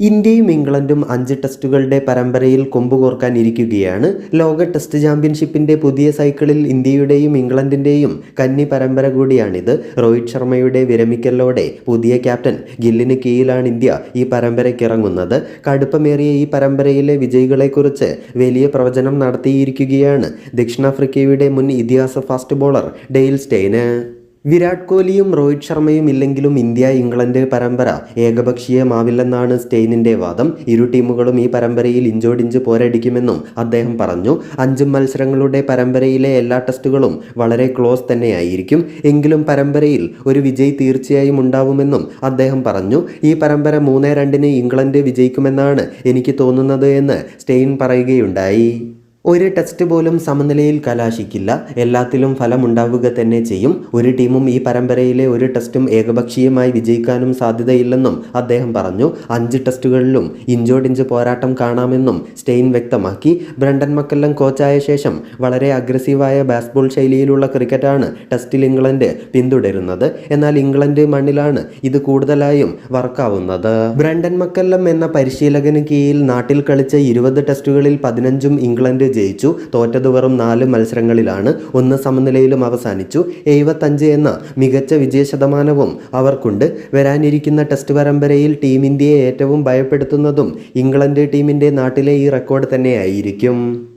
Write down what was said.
ഇന്ത്യയും ഇംഗ്ലണ്ടും അഞ്ച് ടെസ്റ്റുകളുടെ പരമ്പരയിൽ കൊമ്പുകോർക്കാൻ ഇരിക്കുകയാണ്. ലോക ടെസ്റ്റ് ചാമ്പ്യൻഷിപ്പിന്റെ പുതിയ സൈക്കിളിൽ ഇന്ത്യയുടെയും ഇംഗ്ലണ്ടിന്റെയും കന്നി പരമ്പര കൂടിയാണിത്. രോഹിത് ശർമ്മയുടെ വിരമിക്കലോടെ പുതിയ ക്യാപ്റ്റൻ ഗില്ലിന് കീഴിലാണ് ഇന്ത്യ ഈ പരമ്പരയ്ക്ക് ഇറങ്ങുന്നത്. കടുപ്പമേറിയ ഈ പരമ്പരയിലെ വിജയികളെക്കുറിച്ച് വലിയ പ്രവചനം നടത്തിയിരിക്കുകയാണ് ദക്ഷിണാഫ്രിക്കയുടെ മുൻ ഇതിഹാസ ഫാസ്റ്റ് ബോളർ ഡെയിൽ സ്റ്റെയിന്. വിരാട് കോഹ്ലിയും രോഹിത് ശർമ്മയും ഇല്ലെങ്കിലും ഇന്ത്യ ഇംഗ്ലണ്ട് പരമ്പര ഏകപക്ഷീയമാവില്ലെന്നാണ് സ്റ്റെയിനിന്റെ വാദം. ഇരു ടീമുകളും ഈ പരമ്പരയിൽ ഇഞ്ചോടിഞ്ച് പോരടിക്കുമെന്നും അദ്ദേഹം പറഞ്ഞു. അഞ്ച് മത്സരങ്ങളുടെ പരമ്പരയിലെ എല്ലാ ടെസ്റ്റുകളും വളരെ ക്ലോസ് തന്നെയായിരിക്കും. എങ്കിലും പരമ്പരയിൽ ഒരു വിജയ് തീർച്ചയായും ഉണ്ടാവുമെന്നും അദ്ദേഹം പറഞ്ഞു. ഈ പരമ്പര മൂന്ന് രണ്ടിന് ഇംഗ്ലണ്ട് വിജയിക്കുമെന്നാണ് എനിക്ക് തോന്നുന്നത് എന്ന് സ്റ്റെയിൻ പറയുകയുണ്ടായി. ഒരു ടെസ്റ്റ് പോലും സമനിലയിൽ കലാശിക്കില്ല. എല്ലാത്തിലും ഫലമുണ്ടാവുക തന്നെ ചെയ്യും. ഒരു ടീമും ഈ പരമ്പരയിലെ ഒരു ടെസ്റ്റും ഏകപക്ഷീയമായി വിജയിക്കാനും സാധ്യതയില്ലെന്നും അദ്ദേഹം പറഞ്ഞു. അഞ്ച് ടെസ്റ്റുകളിലും ഇഞ്ചോടിഞ്ച് പോരാട്ടം കാണാമെന്നും സ്റ്റെയിൻ വ്യക്തമാക്കി. ബ്രണ്ടൻ മക്കല്ലം കോച്ചായ ശേഷം വളരെ അഗ്രസീവായ ബാസ്ബോൾ ശൈലിയിലുള്ള ക്രിക്കറ്റാണ് ടെസ്റ്റിൽ ഇംഗ്ലണ്ട് പിന്തുടരുന്നത്. എന്നാൽ ഇംഗ്ലണ്ട് മണ്ണിലാണ് ഇത് കൂടുതലായും വർക്കാവുന്നത്. ബ്രണ്ടൻ മക്കല്ലം എന്ന പരിശീലകന് കീഴിൽ നാട്ടിൽ കളിച്ച ഇരുപത് ടെസ്റ്റുകളിൽ പതിനഞ്ചും ഇംഗ്ലണ്ട് ജയിച്ചു. തോറ്റത് വെറും നാല് മത്സരങ്ങളിലാണ്. ഒന്ന് സമനിലയിലും അവസാനിച്ചു. എഴുപത്തഞ്ച് എന്ന മികച്ച വിജയശതമാനവും അവർക്കുണ്ട്. വരാനിരിക്കുന്ന ടെസ്റ്റ് പരമ്പരയിൽ ടീം ഇന്ത്യയെ ഏറ്റവും ഭയപ്പെടുത്തുന്നതും ഇംഗ്ലണ്ട് ടീമിന്റെ നാട്ടിലെ ഈ റെക്കോർഡ് തന്നെയായിരിക്കും.